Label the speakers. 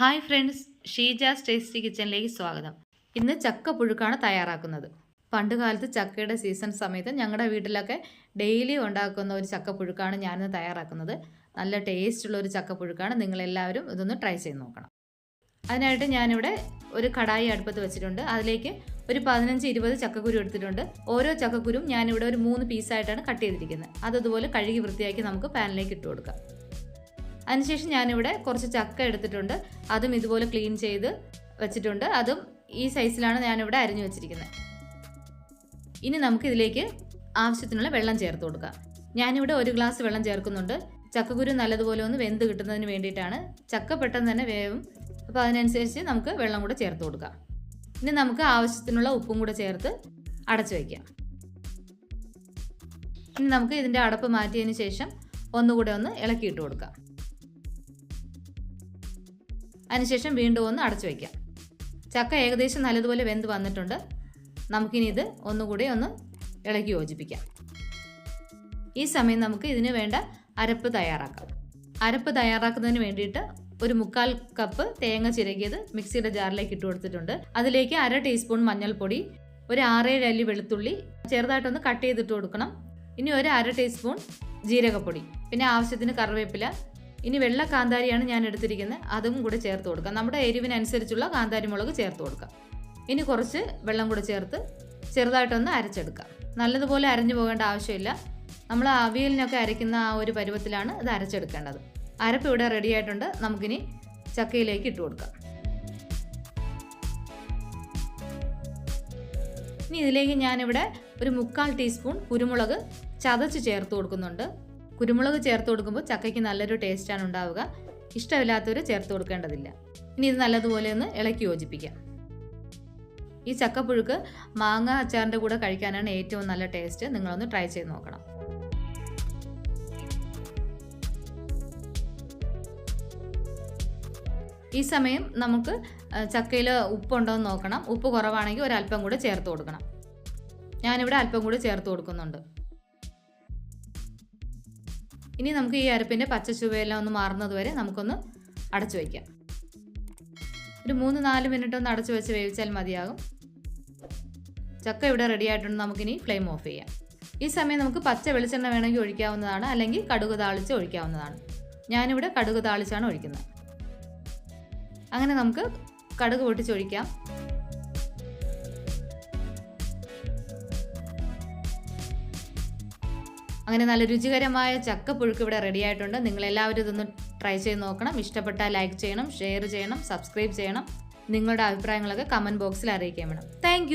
Speaker 1: Hi friends Sheeja's tasty കിച്ചണിലേക്ക് സ്വാഗതം. ഇന്ന് ചക്ക പുഴുക്കാണ് തയ്യാറാക്കുന്നത്. പണ്ട് കാലത്ത് ചക്കയുടെ സീസൺ സമയത്ത് ഞങ്ങളുടെ വീട്ടിലൊക്കെ ഡെയിലി ഉണ്ടാക്കുന്ന ഒരു ചക്ക പുഴുക്കാണ് ഞാനിന്ന് തയ്യാറാക്കുന്നത്. നല്ല ടേസ്റ്റുള്ള ഒരു ചക്ക പുഴുക്കാണ്. നിങ്ങളെല്ലാവരും ഇതൊന്ന് ട്രൈ ചെയ്ത് നോക്കണം. അതിനായിട്ട് ഞാനിവിടെ ഒരു കടായി അടുപ്പത്ത് വെച്ചിട്ടുണ്ട്. അതിലേക്ക് ഒരു പതിനഞ്ച് ഇരുപത് ചക്കക്കുരു എടുത്തിട്ടുണ്ട്. ഓരോ ചക്കക്കുരും ഞാനിവിടെ ഒരു മൂന്ന് പീസായിട്ടാണ് കട്ട് ചെയ്തിരിക്കുന്നത്. അതുപോലെ കഴുകി വൃത്തിയാക്കി നമുക്ക് പാനിലേക്ക് ഇട്ട് കൊടുക്കാം. അതിനുശേഷം ഞാനിവിടെ കുറച്ച് ചക്ക എടുത്തിട്ടുണ്ട്. അതും ഇതുപോലെ ക്ലീൻ ചെയ്ത് വെച്ചിട്ടുണ്ട്. അതും ഈ സൈസിലാണ് ഞാനിവിടെ അരിഞ്ഞു വെച്ചിരിക്കുന്നത് ഇനി നമുക്ക് ഇതിലേക്ക് ആവശ്യത്തിനുള്ള വെള്ളം ചേർത്ത് കൊടുക്കാം. ഞാനിവിടെ ഒരു ഗ്ലാസ് വെള്ളം ചേർക്കുന്നുണ്ട്. ചക്കക്കുരു നല്ലതുപോലെ ഒന്ന് വെന്ത് കിട്ടുന്നതിന് വേണ്ടിയിട്ടാണ്. ചക്ക പെട്ടെന്ന് തന്നെ വേവും. അപ്പോൾ അതിനനുസരിച്ച് നമുക്ക് വെള്ളം കൂടെ ചേർത്ത് കൊടുക്കാം. ഇനി നമുക്ക് ആവശ്യത്തിനുള്ള ഉപ്പും കൂടെ ചേർത്ത് അടച്ചു വയ്ക്കാം ഇനി നമുക്ക് ഇതിന്റെ അടപ്പ് മാറ്റിയതിന് ശേഷം ഒന്നുകൂടെ ഒന്ന് ഇളക്കിയിട്ട് കൊടുക്കാം. അതിനുശേഷം വീണ്ടും ഒന്ന് അടച്ചു വയ്ക്കാം. ചക്ക ഏകദേശം നല്ലതുപോലെ വെന്ത് വന്നിട്ടുണ്ട്. നമുക്കിനി ഇത് ഒന്നുകൂടി ഒന്ന് ഇളക്കി യോജിപ്പിക്കാം. ഈ സമയം നമുക്ക് ഇതിന് വേണ്ട അരപ്പ് തയ്യാറാക്കാം. അരപ്പ് തയ്യാറാക്കുന്നതിന് വേണ്ടിയിട്ട് ഒരു മുക്കാൽ കപ്പ് തേങ്ങ ചിരകിയത് മിക്സിയുടെ ജാറിലേക്ക് ഇട്ട് കൊടുത്തിട്ടുണ്ട്. അതിലേക്ക് അര ടീസ്പൂൺ മഞ്ഞൾപ്പൊടി ഒരു ആറേഴ് അല്ലി വെളുത്തുള്ളി ചെറുതായിട്ടൊന്ന് കട്ട് ചെയ്തിട്ട് കൊടുക്കണം. ഇനി ഒരു അര ടീസ്പൂൺ ജീരകപ്പൊടി പിന്നെ ആവശ്യത്തിന് കറിവേപ്പില ഇനി വെള്ള കാന്താരിയാണ് ഞാൻ എടുത്തിരിക്കുന്നത് അതും കൂടെ ചേർത്ത് കൊടുക്കാം. നമ്മുടെ എരിവിനനുസരിച്ചുള്ള കാന്താരി മുളക് ചേർത്ത് കൊടുക്കാം. ഇനി കുറച്ച് വെള്ളം കൂടെ ചേർത്ത് ചെറുതായിട്ടൊന്ന് അരച്ചെടുക്കാം. നല്ലതുപോലെ അരഞ്ഞു പോകേണ്ട ആവശ്യമില്ല. നമ്മൾ അവിയലിനൊക്കെ അരയ്ക്കുന്ന ആ ഒരു പരുവത്തിലാണ് ഇത് അരച്ചെടുക്കേണ്ടത്. അരപ്പ് ഇവിടെ റെഡി ആയിട്ടുണ്ട്. നമുക്കിനി ചക്കയിലേക്ക് ഇട്ട് കൊടുക്കാം. ഇനി ഇതിലേക്ക് ഞാനിവിടെ ഒരു മുക്കാൽ ടീസ്പൂൺ കുരുമുളക് ചതച്ച് ചേർത്ത് കൊടുക്കുന്നുണ്ട്. കുരുമുളക് ചേർത്ത് കൊടുക്കുമ്പോൾ ചക്കയ്ക്ക് നല്ലൊരു ടേസ്റ്റാണ് ഉണ്ടാവുക. ഇഷ്ടമില്ലാത്തവർ ചേർത്ത് കൊടുക്കേണ്ടതില്ല. ഇനി ഇത് നല്ലതുപോലെ ഒന്ന് ഇളക്കി യോജിപ്പിക്കാം. ഈ ചക്കപ്പുഴുക്ക് മാങ്ങ അച്ചാറിന്റെ കൂടെ കഴിക്കാനാണ് ഏറ്റവും നല്ല ടേസ്റ്റ് നിങ്ങളൊന്ന് ട്രൈ ചെയ്ത് നോക്കണം. ഈ സമയം നമുക്ക് ചക്കയിൽ ഉപ്പുണ്ടോ എന്ന് നോക്കണം. ഉപ്പ് കുറവാണെങ്കിൽ ഒരല്പം കൂടെ ചേർത്ത് കൊടുക്കണം. ഞാനിവിടെ അല്പം കൂടി ചേർത്ത് കൊടുക്കുന്നുണ്ട്. ഇനി നമുക്ക് ഈ അരപ്പിന്റെ പച്ച ചുവയെല്ലാം ഒന്ന് മാറുന്നത് വരെ നമുക്കൊന്ന് അടച്ചു വയ്ക്കാം. ഒരു മൂന്ന് നാല് മിനിറ്റ് ഒന്ന് അടച്ചു വെച്ച് വേവിച്ചാൽ മതിയാകും. ചക്ക ഇവിടെ റെഡി ആയിട്ടുണ്ട്. നമുക്കിനി ഫ്ലെയിം ഓഫ് ചെയ്യാം. ഈ സമയം നമുക്ക് പച്ച വെളിച്ചെണ്ണ വേണമെങ്കിൽ ഒഴിക്കാവുന്നതാണ്. അല്ലെങ്കിൽ കടുക് താളിച്ച് ഒഴിക്കാവുന്നതാണ്. ഞാനിവിടെ കടുക് താളിച്ചാണ് ഒഴിക്കുന്നത്. അങ്ങനെ നമുക്ക് കടുക് പൊട്ടിച്ചൊഴിക്കാം. അങ്ങനെ നല്ല രുചികരമായ ചക്കപ്പുഴുക്ക് ഇവിടെ റെഡി ആയിട്ടുണ്ട്. നിങ്ങൾ എല്ലാവരും ഇതൊന്ന് ട്രൈ ചെയ്ത് നോക്കണം. ഇഷ്ടപ്പെട്ടാൽ ലൈക്ക് ചെയ്യണം ഷെയർ ചെയ്യണം സബ്സ്ക്രൈബ് ചെയ്യണം. നിങ്ങളുടെ അഭിപ്രായങ്ങളൊക്കെ കമന്റ് ബോക്സിൽ അറിയിക്കാൻ വേണം. താങ്ക്